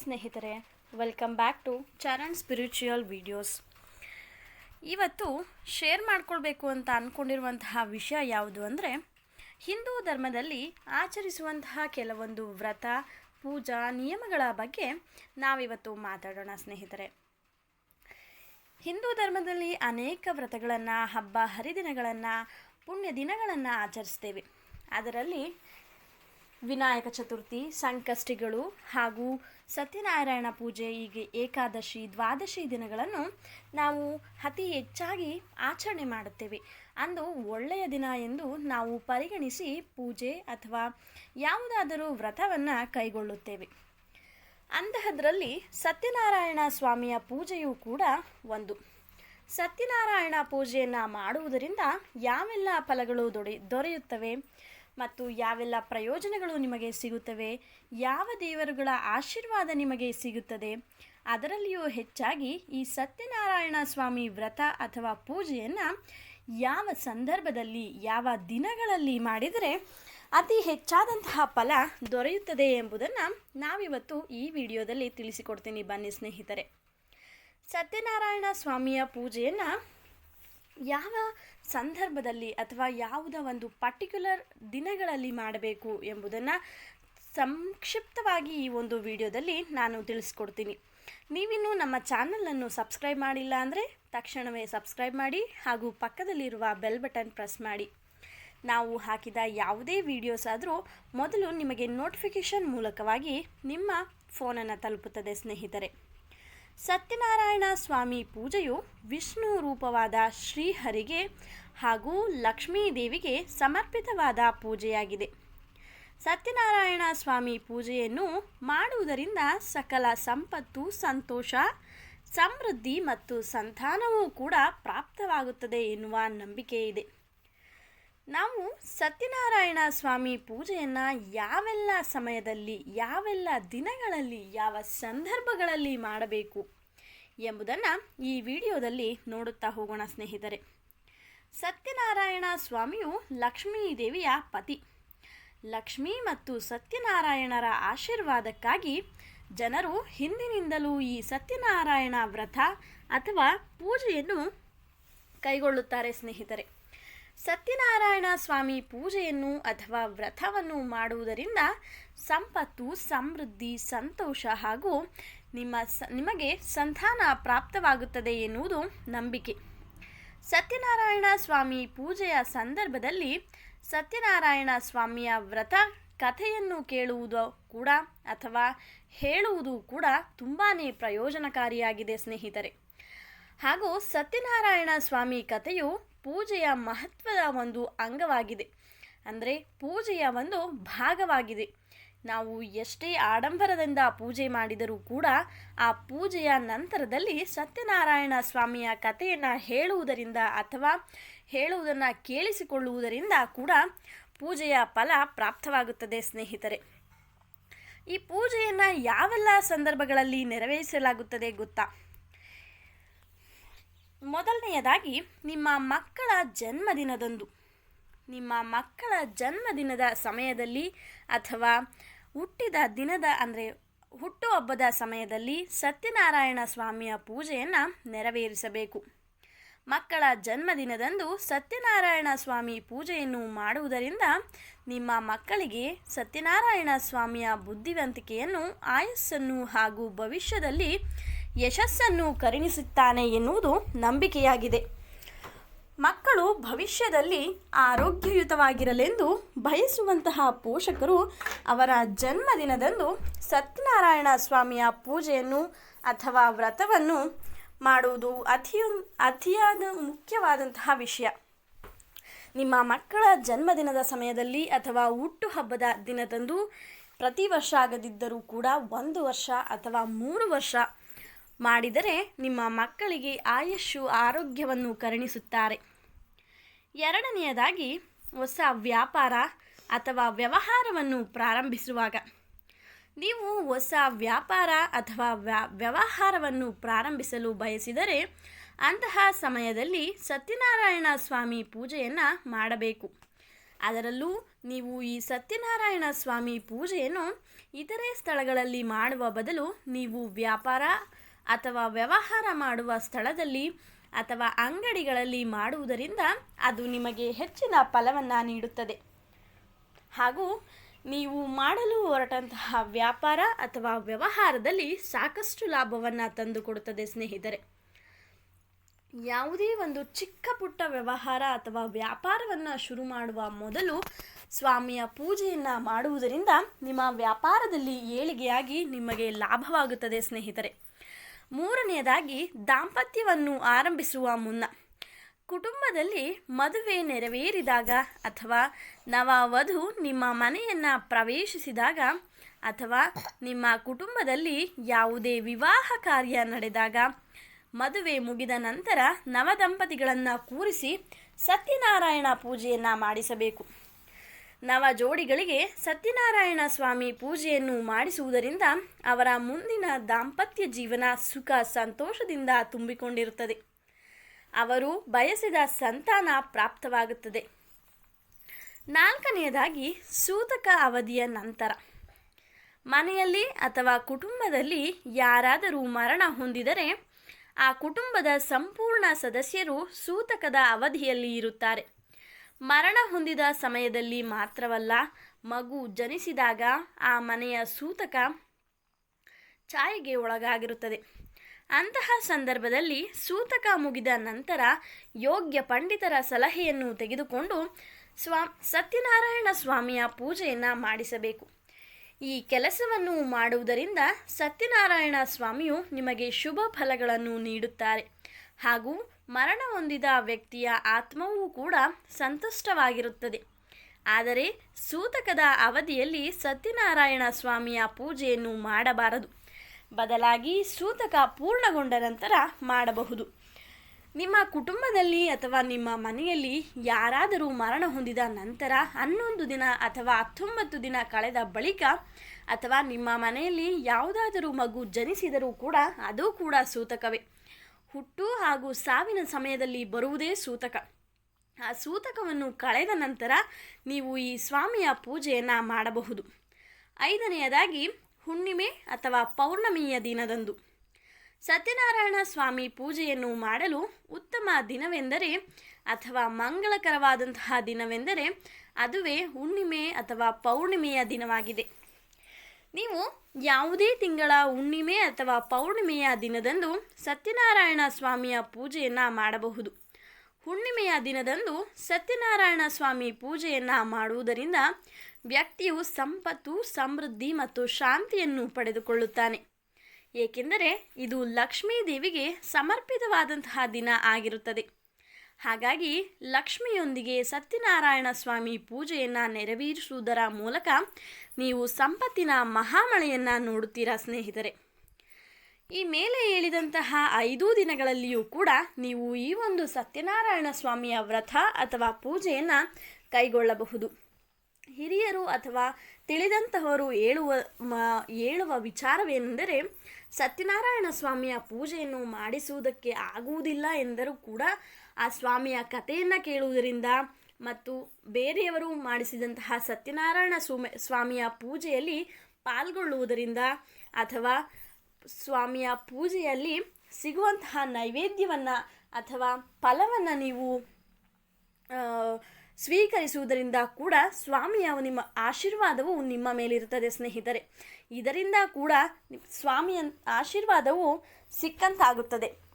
ಸ್ನೇಹಿತರೆ welcome back to Charan spiritual videos ಇವತ್ತು share ಮಾಡ್ಕೊಳ್ಬೇಕು ಅಂತ ಅಂದ್ಕೊಂಡಿರುವಂತಹ ವಿಷಯ ಯಾವುದು ಅಂದರೆ, ಹಿಂದೂ ಧರ್ಮದಲ್ಲಿ ಆಚರಿಸುವಂತಹ ಕೆಲವೊಂದು ವ್ರತ, ಪೂಜಾ ನಿಯಮಗಳ ಬಗ್ಗೆ ನಾವಿವತ್ತು ಮಾತಾಡೋಣ ಸ್ನೇಹಿತರೆ. ಹಿಂದೂ ಧರ್ಮದಲ್ಲಿ ಅನೇಕ ವ್ರತಗಳನ್ನು, ಹಬ್ಬ ಹರಿದಿನಗಳನ್ನು, ಪುಣ್ಯ ದಿನಗಳನ್ನು ಆಚರಿಸ್ತೇವೆ. ಅದರಲ್ಲಿ ವಿನಾಯಕ ಚತುರ್ಥಿ, ಸಂಕಷ್ಟಿಗಳು ಹಾಗೂ ಸತ್ಯನಾರಾಯಣ ಪೂಜೆ ಹೀಗೆ ಏಕಾದಶಿ, ದ್ವಾದಶಿ ದಿನಗಳನ್ನು ನಾವು ಅತಿ ಹೆಚ್ಚಾಗಿ ಆಚರಣೆ ಮಾಡುತ್ತೇವೆ. ಅಂದು ಒಳ್ಳೆಯ ದಿನ ಎಂದು ನಾವು ಪರಿಗಣಿಸಿ ಪೂಜೆ ಅಥವಾ ಯಾವುದಾದರೂ ವ್ರತವನ್ನು ಕೈಗೊಳ್ಳುತ್ತೇವೆ. ಅಂತಹದ್ರಲ್ಲಿ ಸತ್ಯನಾರಾಯಣ ಸ್ವಾಮಿಯ ಪೂಜೆಯೂ ಕೂಡ ಒಂದು. ಸತ್ಯನಾರಾಯಣ ಪೂಜೆಯನ್ನು ಮಾಡುವುದರಿಂದ ಯಾವೆಲ್ಲ ಫಲಗಳು ದೊರೆ ದೊರೆಯುತ್ತವೆ? ಮತ್ತು ಯಾವೆಲ್ಲ ಪ್ರಯೋಜನಗಳು ನಿಮಗೆ ಸಿಗುತ್ತವೆ, ಯಾವ ದೇವರುಗಳ ಆಶೀರ್ವಾದ ನಿಮಗೆ ಸಿಗುತ್ತದೆ, ಅದರಲ್ಲಿಯೂ ಹೆಚ್ಚಾಗಿ ಈ ಸತ್ಯನಾರಾಯಣ ಸ್ವಾಮಿ ವ್ರತ ಅಥವಾ ಪೂಜೆಯನ್ನು ಯಾವ ಸಂದರ್ಭದಲ್ಲಿ, ಯಾವ ದಿನಗಳಲ್ಲಿ ಮಾಡಿದರೆ ಅತಿ ಹೆಚ್ಚಾದಂತಹ ಫಲ ದೊರೆಯುತ್ತದೆ ಎಂಬುದನ್ನು ನಾವಿವತ್ತು ಈ ವಿಡಿಯೋದಲ್ಲಿ ತಿಳಿಸಿಕೊಡ್ತೀನಿ ಬನ್ನಿ ಸ್ನೇಹಿತರೆ. ಸತ್ಯನಾರಾಯಣ ಸ್ವಾಮಿಯ ಪೂಜೆಯನ್ನು ಯಾವ ಸಂದರ್ಭದಲ್ಲಿ ಅಥವಾ ಯಾವುದ ಒಂದು ಪರ್ಟಿಕ್ಯುಲರ್ ದಿನಗಳಲ್ಲಿ ಮಾಡಬೇಕು ಎಂಬುದನ್ನು ಸಂಕ್ಷಿಪ್ತವಾಗಿ ಈ ಒಂದು ವಿಡಿಯೋದಲ್ಲಿ ನಾನು ತಿಳಿಸ್ಕೊಡ್ತೀನಿ. ನೀವಿನ್ನೂ ನಮ್ಮ ಚಾನಲನ್ನು ಸಬ್ಸ್ಕ್ರೈಬ್ ಮಾಡಿಲ್ಲ ಅಂದರೆ ತಕ್ಷಣವೇ ಸಬ್ಸ್ಕ್ರೈಬ್ ಮಾಡಿ ಹಾಗೂ ಪಕ್ಕದಲ್ಲಿರುವ ಬೆಲ್ ಬಟನ್ ಪ್ರೆಸ್ ಮಾಡಿ. ನಾವು ಹಾಕಿದ ಯಾವುದೇ ವಿಡಿಯೋಸ್ ಆದರೂ ಮೊದಲು ನಿಮಗೆ ನೋಟಿಫಿಕೇಷನ್ ಮೂಲಕವಾಗಿ ನಿಮ್ಮ ಫೋನನ್ನು ತಲುಪುತ್ತದೆ ಸ್ನೇಹಿತರೆ. ಸತ್ಯನಾರಾಯಣ ಸ್ವಾಮಿ ಪೂಜೆಯು ವಿಷ್ಣು ರೂಪವಾದ ಶ್ರೀಹರಿಗೆ ಹಾಗೂ ಲಕ್ಷ್ಮೀ ದೇವಿಗೆ ಸಮರ್ಪಿತವಾದ ಪೂಜೆಯಾಗಿದೆ. ಸತ್ಯನಾರಾಯಣ ಸ್ವಾಮಿ ಪೂಜೆಯನ್ನು ಮಾಡುವುದರಿಂದ ಸಕಲ ಸಂಪತ್ತು, ಸಂತೋಷ, ಸಮೃದ್ಧಿ ಮತ್ತು ಸಂತಾನವೂ ಕೂಡ ಪ್ರಾಪ್ತವಾಗುತ್ತದೆ ಎನ್ನುವ ನಂಬಿಕೆ ಇದೆ ನಾವು ಸತ್ಯನಾರಾಯಣ ಸ್ವಾಮಿ ಪೂಜೆಯನ್ನು ಯಾವೆಲ್ಲ ಸಮಯದಲ್ಲಿ, ಯಾವೆಲ್ಲ ದಿನಗಳಲ್ಲಿ, ಯಾವ ಸಂದರ್ಭಗಳಲ್ಲಿ ಮಾಡಬೇಕು ಎಂಬುದನ್ನು ಈ ವಿಡಿಯೋದಲ್ಲಿ ನೋಡುತ್ತಾ ಹೋಗೋಣ ಸ್ನೇಹಿತರೆ. ಸತ್ಯನಾರಾಯಣ ಸ್ವಾಮಿಯು ಲಕ್ಷ್ಮೀ ದೇವಿಯ ಪತಿ. ಲಕ್ಷ್ಮೀ ಮತ್ತು ಸತ್ಯನಾರಾಯಣರ ಆಶೀರ್ವಾದಕ್ಕಾಗಿ ಜನರು ಹಿಂದಿನಿಂದಲೂ ಈ ಸತ್ಯನಾರಾಯಣ ವ್ರತ ಅಥವಾ ಪೂಜೆಯನ್ನು ಕೈಗೊಳ್ಳುತ್ತಾರೆ ಸ್ನೇಹಿತರೆ. ಸತ್ಯನಾರಾಯಣ ಸ್ವಾಮಿ ಪೂಜೆಯನ್ನು ಅಥವಾ ವ್ರತವನ್ನು ಮಾಡುವುದರಿಂದ ಸಂಪತ್ತು, ಸಮೃದ್ಧಿ, ಸಂತೋಷ ಹಾಗೂ ನಿಮ್ಮ ಸ, ನಿಮಗೆ ಸಂತಾನ ಪ್ರಾಪ್ತವಾಗುತ್ತದೆ ಎನ್ನುವುದು ನಂಬಿಕೆ. ಸತ್ಯನಾರಾಯಣ ಸ್ವಾಮಿ ಪೂಜೆಯ ಸಂದರ್ಭದಲ್ಲಿ ಸತ್ಯನಾರಾಯಣ ಸ್ವಾಮಿಯ ವ್ರತ ಕಥೆಯನ್ನು ಕೇಳುವುದು ಕೂಡ ಅಥವಾ ಹೇಳುವುದು ಕೂಡ ತುಂಬಾ ಪ್ರಯೋಜನಕಾರಿಯಾಗಿದೆ ಸ್ನೇಹಿತರೆ. ಹಾಗೂ ಸತ್ಯನಾರಾಯಣ ಸ್ವಾಮಿ ಕಥೆಯು ಪೂಜೆಯ ಮಹತ್ವದ ಒಂದು ಅಂಗವಾಗಿದೆ. ಅಂದರೆ ಪೂಜೆಯ ಒಂದು ಭಾಗವಾಗಿದೆ. ನಾವು ಎಷ್ಟೇ ಆಡಂಬರದಿಂದ ಪೂಜೆ ಮಾಡಿದರೂ ಕೂಡ ಆ ಪೂಜೆಯ ನಂತರದಲ್ಲಿ ಸತ್ಯನಾರಾಯಣ ಸ್ವಾಮಿಯ ಕಥೆಯನ್ನು ಹೇಳುವುದರಿಂದ ಅಥವಾ ಹೇಳುವುದನ್ನು ಕೇಳಿಸಿಕೊಳ್ಳುವುದರಿಂದ ಕೂಡ ಪೂಜೆಯ ಫಲ ಪ್ರಾಪ್ತವಾಗುತ್ತದೆ ಸ್ನೇಹಿತರೆ. ಈ ಪೂಜೆಯನ್ನು ಯಾವೆಲ್ಲ ಸಂದರ್ಭಗಳಲ್ಲಿ ನೆರವೇರಿಸಲಾಗುತ್ತದೆ ಗೊತ್ತಾ? ಮೊದಲನೆಯದಾಗಿ, ನಿಮ್ಮ ಮಕ್ಕಳ ಜನ್ಮದಿನದಂದು. ನಿಮ್ಮ ಮಕ್ಕಳ ಜನ್ಮದಿನದ ಸಮಯದಲ್ಲಿ ಅಥವಾ ಹುಟ್ಟಿದ ದಿನದ, ಅಂದರೆ ಹುಟ್ಟುಹಬ್ಬದ ಸಮಯದಲ್ಲಿ ಸತ್ಯನಾರಾಯಣ ಸ್ವಾಮಿಯ ಪೂಜೆಯನ್ನು ನೆರವೇರಿಸಬೇಕು. ಮಕ್ಕಳ ಜನ್ಮದಿನದಂದು ಸತ್ಯನಾರಾಯಣ ಸ್ವಾಮಿ ಪೂಜೆಯನ್ನು ಮಾಡುವುದರಿಂದ ನಿಮ್ಮ ಮಕ್ಕಳಿಗೆ ಸತ್ಯನಾರಾಯಣ ಸ್ವಾಮಿಯ ಬುದ್ಧಿವಂತಿಕೆಯನ್ನು, ಆಯಸ್ಸನ್ನು ಹಾಗೂ ಭವಿಷ್ಯದಲ್ಲಿ ಯಶಸ್ಸನ್ನು ಕರುಣಿಸುತ್ತಾನೆ ಎನ್ನುವುದು ನಂಬಿಕೆಯಾಗಿದೆ. ಮಕ್ಕಳು ಭವಿಷ್ಯದಲ್ಲಿ ಆರೋಗ್ಯಯುತವಾಗಿರಲೆಂದು ಬಯಸುವಂತಹ ಪೋಷಕರು ಅವರ ಜನ್ಮದಿನದಂದು ಸತ್ಯನಾರಾಯಣ ಸ್ವಾಮಿಯ ಪೂಜೆಯನ್ನು ಅಥವಾ ವ್ರತವನ್ನು ಮಾಡುವುದು ಅತಿಯು, ಅತಿಯಾದ ಮುಖ್ಯವಾದಂತಹ ವಿಷಯ. ನಿಮ್ಮ ಮಕ್ಕಳ ಜನ್ಮದಿನದ ಸಮಯದಲ್ಲಿ ಅಥವಾ ಹುಟ್ಟುಹಬ್ಬದ ದಿನದಂದು ಪ್ರತಿ ವರ್ಷ ಆಗದಿದ್ದರೂ ಕೂಡ ಒಂದು ವರ್ಷ ಅಥವಾ ಮೂರು ವರ್ಷ ಮಾಡಿದರೆ ನಿಮ್ಮ ಮಕ್ಕಳಿಗೆ ಆಯಸ್ಸು, ಆರೋಗ್ಯವನ್ನು ಕರುಣಿಸುತ್ತಾರೆ. ಎರಡನೆಯದಾಗಿ, ಹೊಸ ವ್ಯಾಪಾರ ಅಥವಾ ವ್ಯವಹಾರವನ್ನು ಪ್ರಾರಂಭಿಸುವಾಗ. ನೀವು ಹೊಸ ವ್ಯಾಪಾರ ಅಥವಾ ವ್ಯವಹಾರವನ್ನು ಪ್ರಾರಂಭಿಸಲು ಬಯಸಿದರೆ ಅಂತಹ ಸಮಯದಲ್ಲಿ ಸತ್ಯನಾರಾಯಣ ಸ್ವಾಮಿ ಪೂಜೆಯನ್ನು ಮಾಡಬೇಕು. ಅದರಲ್ಲೂ ನೀವು ಈ ಸತ್ಯನಾರಾಯಣ ಸ್ವಾಮಿ ಪೂಜೆಯನ್ನು ಇತರೆ ಸ್ಥಳಗಳಲ್ಲಿ ಮಾಡುವ ಬದಲು ನೀವು ವ್ಯಾಪಾರ ಅಥವಾ ವ್ಯವಹಾರ ಮಾಡುವ ಸ್ಥಳದಲ್ಲಿ ಅಥವಾ ಅಂಗಡಿಗಳಲ್ಲಿ ಮಾಡುವುದರಿಂದ ಅದು ನಿಮಗೆ ಹೆಚ್ಚಿನ ಫಲವನ್ನು ನೀಡುತ್ತದೆ. ಹಾಗೂ ನೀವು ಮಾಡಲು ಹೊರಟಂತಹ ವ್ಯಾಪಾರ ಅಥವಾ ವ್ಯವಹಾರದಲ್ಲಿ ಸಾಕಷ್ಟು ಲಾಭವನ್ನು ತಂದುಕೊಡುತ್ತದೆ ಸ್ನೇಹಿತರೆ. ಯಾವುದೇ ಒಂದು ಚಿಕ್ಕ ಪುಟ್ಟ ವ್ಯವಹಾರ ಅಥವಾ ವ್ಯಾಪಾರವನ್ನು ಶುರು ಮಾಡುವ ಮೊದಲು ಸ್ವಾಮಿಯ ಪೂಜೆಯನ್ನು ಮಾಡುವುದರಿಂದ ನಿಮ್ಮ ವ್ಯಾಪಾರದಲ್ಲಿ ಏಳಿಗೆಯಾಗಿ ನಿಮಗೆ ಲಾಭವಾಗುತ್ತದೆ ಸ್ನೇಹಿತರೆ. ಮೂರನೆಯದಾಗಿ ದಾಂಪತ್ಯವನ್ನು ಆರಂಭಿಸುವ ಮುನ್ನ. ಕುಟುಂಬದಲ್ಲಿ ಮದುವೆ ನೆರವೇರಿದಾಗ ಅಥವಾ ನವ ವಧು ನಿಮ್ಮ ಮನೆಯನ್ನು ಪ್ರವೇಶಿಸಿದಾಗ ಅಥವಾ ನಿಮ್ಮ ಕುಟುಂಬದಲ್ಲಿ ಯಾವುದೇ ವಿವಾಹ ಕಾರ್ಯ ನಡೆದಾಗ ಮದುವೆ ಮುಗಿದ ನಂತರ ನವದಂಪತಿಗಳನ್ನು ಕೂರಿಸಿ ಸತ್ಯನಾರಾಯಣ ಪೂಜೆಯನ್ನು ಮಾಡಿಸಬೇಕು. ನವ ಜೋಡಿಗಳಿಗೆ ಸತ್ಯನಾರಾಯಣ ಸ್ವಾಮಿ ಪೂಜೆಯನ್ನು ಮಾಡಿಸುವುದರಿಂದ ಅವರ ಮುಂದಿನ ದಾಂಪತ್ಯ ಜೀವನ ಸುಖ ಸಂತೋಷದಿಂದ ತುಂಬಿಕೊಂಡಿರುತ್ತದೆ. ಅವರು ಬಯಸಿದ ಸಂತಾನ ಪ್ರಾಪ್ತವಾಗುತ್ತದೆ. ನಾಲ್ಕನೆಯದಾಗಿ ಸೂತಕ ಅವಧಿಯ ನಂತರ. ಮನೆಯಲ್ಲಿ ಅಥವಾ ಕುಟುಂಬದಲ್ಲಿ ಯಾರಾದರೂ ಮರಣ ಹೊಂದಿದರೆ ಆ ಕುಟುಂಬದ ಸಂಪೂರ್ಣ ಸದಸ್ಯರು ಸೂತಕದ ಅವಧಿಯಲ್ಲಿ ಇರುತ್ತಾರೆ. ಮರಣ ಹೊಂದಿದ ಸಮಯದಲ್ಲಿ ಮಾತ್ರವಲ್ಲ, ಮಗು ಜನಿಸಿದಾಗ ಆ ಮನೆಯ ಸೂತಕ ಛಾಯೆಗೆ ಒಳಗಾಗಿರುತ್ತದೆ. ಅಂತಹ ಸಂದರ್ಭದಲ್ಲಿ ಸೂತಕ ಮುಗಿದ ನಂತರ ಯೋಗ್ಯ ಪಂಡಿತರ ಸಲಹೆಯನ್ನು ತೆಗೆದುಕೊಂಡು ಸ್ವಾ, ಸತ್ಯನಾರಾಯಣ ಸ್ವಾಮಿಯ ಪೂಜೆಯನ್ನು ಮಾಡಿಸಬೇಕು. ಈ ಕೆಲಸವನ್ನು ಮಾಡುವುದರಿಂದ ಸತ್ಯನಾರಾಯಣ ಸ್ವಾಮಿಯು ನಿಮಗೆ ಶುಭ ಫಲಗಳನ್ನು ನೀಡುತ್ತಾರೆ. ಹಾಗೂ ಮರಣ ಹೊಂದಿದ ವ್ಯಕ್ತಿಯ ಆತ್ಮವೂ ಕೂಡ ಸಂತುಷ್ಟವಾಗಿರುತ್ತದೆ. ಆದರೆ ಸೂತಕದ ಅವಧಿಯಲ್ಲಿ ಸತ್ಯನಾರಾಯಣ ಸ್ವಾಮಿಯ ಪೂಜೆಯನ್ನು ಮಾಡಬಾರದು. ಬದಲಾಗಿ ಸೂತಕ ಪೂರ್ಣಗೊಂಡ ನಂತರ ಮಾಡಬಹುದು. ನಿಮ್ಮ ಕುಟುಂಬದಲ್ಲಿ ಅಥವಾ ನಿಮ್ಮ ಮನೆಯಲ್ಲಿ ಯಾರಾದರೂ ಮರಣ ಹೊಂದಿದ ನಂತರ ಹನ್ನೊಂದು ದಿನ ಅಥವಾ ಹತ್ತೊಂಬತ್ತು ದಿನ ಕಳೆದ ಬಳಿಕ ಅಥವಾ ನಿಮ್ಮ ಮನೆಯಲ್ಲಿ ಯಾವುದಾದರೂ ಮಗು ಜನಿಸಿದರೂ ಕೂಡ ಅದು ಕೂಡ ಸೂತಕವೇ. ಹುಟ್ಟು ಹಾಗೂ ಸಾವಿನ ಸಮಯದಲ್ಲಿ ಬರುವುದೇ ಸೂತಕ. ಆ ಸೂತಕವನ್ನು ಕಳೆದ ನಂತರ ನೀವು ಈ ಸ್ವಾಮಿಯ ಪೂಜೆಯನ್ನು ಮಾಡಬಹುದು. ಐದನೆಯದಾಗಿ, ಹುಣ್ಣಿಮೆ ಅಥವಾ ಪೌರ್ಣಮಿಯ ದಿನದಂದು. ಸತ್ಯನಾರಾಯಣ ಸ್ವಾಮಿ ಪೂಜೆಯನ್ನು ಮಾಡಲು ಉತ್ತಮ ದಿನವೆಂದರೆ ಅಥವಾ ಮಂಗಳಕರವಾದಂತಹ ದಿನವೆಂದರೆ ಅದುವೇ ಹುಣ್ಣಿಮೆ ಅಥವಾ ಪೌರ್ಣಿಮೆಯ ದಿನವಾಗಿದೆ. ನೀವು ಯಾವುದೇ ತಿಂಗಳ ಹುಣ್ಣಿಮೆ ಅಥವಾ ಪೌರ್ಣಿಮೆಯ ದಿನದಂದು ಸತ್ಯನಾರಾಯಣ ಸ್ವಾಮಿಯ ಪೂಜೆಯನ್ನು ಮಾಡಬಹುದು. ಹುಣ್ಣಿಮೆಯ ದಿನದಂದು ಸತ್ಯನಾರಾಯಣ ಸ್ವಾಮಿ ಪೂಜೆಯನ್ನು ಮಾಡುವುದರಿಂದ ವ್ಯಕ್ತಿಯು ಸಂಪತ್ತು, ಸಮೃದ್ಧಿ ಮತ್ತು ಶಾಂತಿಯನ್ನು ಪಡೆದುಕೊಳ್ಳುತ್ತಾನೆ. ಏಕೆಂದರೆ ಇದು ಲಕ್ಷ್ಮೀ ದೇವಿಗೆ ಸಮರ್ಪಿತವಾದಂತಹ ದಿನ ಆಗಿರುತ್ತದೆ. ಹಾಗಾಗಿ ಲಕ್ಷ್ಮಿಯೊಂದಿಗೆ ಸತ್ಯನಾರಾಯಣ ಸ್ವಾಮಿ ಪೂಜೆಯನ್ನು ನೆರವೇರಿಸುವುದರ ಮೂಲಕ ನೀವು ಸಂಪತ್ತಿನ ಮಹಾಮಳೆಯನ್ನು ನೋಡುತ್ತೀರಾ ಸ್ನೇಹಿತರೆ. ಈ ಮೇಲೆ ಹೇಳಿದಂತಹ ಐದು ದಿನಗಳಲ್ಲಿಯೂ ಕೂಡ ನೀವು ಈ ಒಂದು ಸತ್ಯನಾರಾಯಣ ಸ್ವಾಮಿಯ ವ್ರತ ಅಥವಾ ಪೂಜೆಯನ್ನು ಕೈಗೊಳ್ಳಬಹುದು. ಹಿರಿಯರು ಅಥವಾ ತಿಳಿದಂತಹವರು ಹೇಳುವ ಹೇಳುವ ವಿಚಾರವೇನೆಂದರೆ ಸತ್ಯನಾರಾಯಣ ಸ್ವಾಮಿಯ ಪೂಜೆಯನ್ನು ಮಾಡಿಸುವುದಕ್ಕೆ ಆಗುವುದಿಲ್ಲ ಎಂದರೂ ಕೂಡ ಆ ಸ್ವಾಮಿಯ ಕಥೆಯನ್ನು ಕೇಳುವುದರಿಂದ ಮತ್ತು ಬೇರೆಯವರು ಮಾಡಿಸಿದಂತಹ ಸತ್ಯನಾರಾಯಣ ಸ್ವಾಮಿ ಸ್ವಾಮಿಯ ಪೂಜೆಯಲ್ಲಿ ಪಾಲ್ಗೊಳ್ಳುವುದರಿಂದ ಅಥವಾ ಸ್ವಾಮಿಯ ಪೂಜೆಯಲ್ಲಿ ಸಿಗುವಂತಹ ನೈವೇದ್ಯವನ್ನು ಅಥವಾ ಫಲವನ್ನು ನೀವು ಸ್ವೀಕರಿಸುವುದರಿಂದ ಕೂಡ ಸ್ವಾಮಿಯ ನಿಮ್ಮ ಆಶೀರ್ವಾದವು ನಿಮ್ಮ ಮೇಲಿರುತ್ತದೆ, ಸ್ನೇಹಿತರೆ. ಇದರಿಂದ ಕೂಡ ಸ್ವಾಮಿಯ ಆಶೀರ್ವಾದವು ಸಿಕ್ಕಂತಾಗುತ್ತದೆ.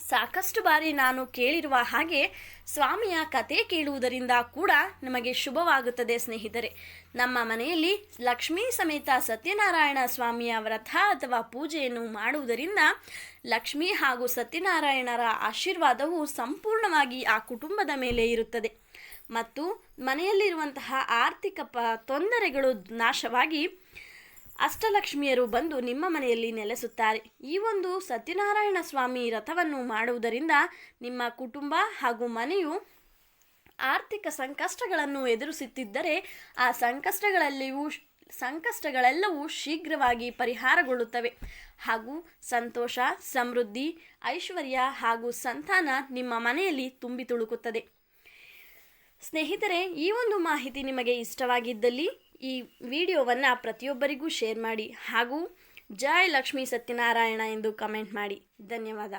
ಸಾಕಷ್ಟು ಬಾರಿ ನಾನು ಕೇಳಿರುವ ಹಾಗೆ ಸ್ವಾಮಿಯ ಕತೆ ಕೇಳುವುದರಿಂದ ಕೂಡ ನಮಗೆ ಶುಭವಾಗುತ್ತದೆ, ಸ್ನೇಹಿತರೆ. ನಮ್ಮ ಮನೆಯಲ್ಲಿ ಲಕ್ಷ್ಮೀ ಸಮೇತ ಸತ್ಯನಾರಾಯಣ ಸ್ವಾಮಿಯ ವ್ರತ ಅಥವಾ ಪೂಜೆಯನ್ನು ಮಾಡುವುದರಿಂದ ಲಕ್ಷ್ಮಿ ಹಾಗೂ ಸತ್ಯನಾರಾಯಣರ ಆಶೀರ್ವಾದವು ಸಂಪೂರ್ಣವಾಗಿ ಆ ಕುಟುಂಬದ ಮೇಲೆ ಇರುತ್ತದೆ. ಮತ್ತು ಮನೆಯಲ್ಲಿರುವಂತಹ ಆರ್ಥಿಕ ಪ ತೊಂದರೆಗಳು ನಾಶವಾಗಿ ಅಷ್ಟಲಕ್ಷ್ಮಿಯರು ಬಂದು ನಿಮ್ಮ ಮನೆಯಲ್ಲಿ ನೆಲೆಸುತ್ತಾರೆ. ಈ ಒಂದು ಸತ್ಯನಾರಾಯಣ ಸ್ವಾಮಿ ರಥವನ್ನು ಮಾಡುವುದರಿಂದ ನಿಮ್ಮ ಕುಟುಂಬ ಹಾಗೂ ಮನೆಯು ಆರ್ಥಿಕ ಸಂಕಷ್ಟಗಳನ್ನು ಎದುರಿಸುತ್ತಿದ್ದರೆ ಆ ಸಂಕಷ್ಟಗಳಲ್ಲಿಯೂ ಸಂಕಷ್ಟಗಳೆಲ್ಲವೂ ಶೀಘ್ರವಾಗಿ ಪರಿಹಾರಗೊಳ್ಳುತ್ತವೆ. ಹಾಗೂ ಸಂತೋಷ, ಸಮೃದ್ಧಿ, ಐಶ್ವರ್ಯ ಹಾಗೂ ಸಂತಾನ ನಿಮ್ಮ ಮನೆಯಲ್ಲಿ ತುಂಬಿ ತುಳುಕುತ್ತದೆ. ಸ್ನೇಹಿತರೆ, ಈ ಒಂದು ಮಾಹಿತಿ ನಿಮಗೆ ಇಷ್ಟವಾಗಿದ್ದಲ್ಲಿ ಈ ವಿಡಿಯೋವನ್ನು ಪ್ರತಿಯೊಬ್ಬರಿಗೂ ಶೇರ್ ಮಾಡಿ ಹಾಗೂ ಜಯ ಲಕ್ಷ್ಮೀ ಸತ್ಯನಾರಾಯಣ ಎಂದು ಕಮೆಂಟ್ ಮಾಡಿ. ಧನ್ಯವಾದ.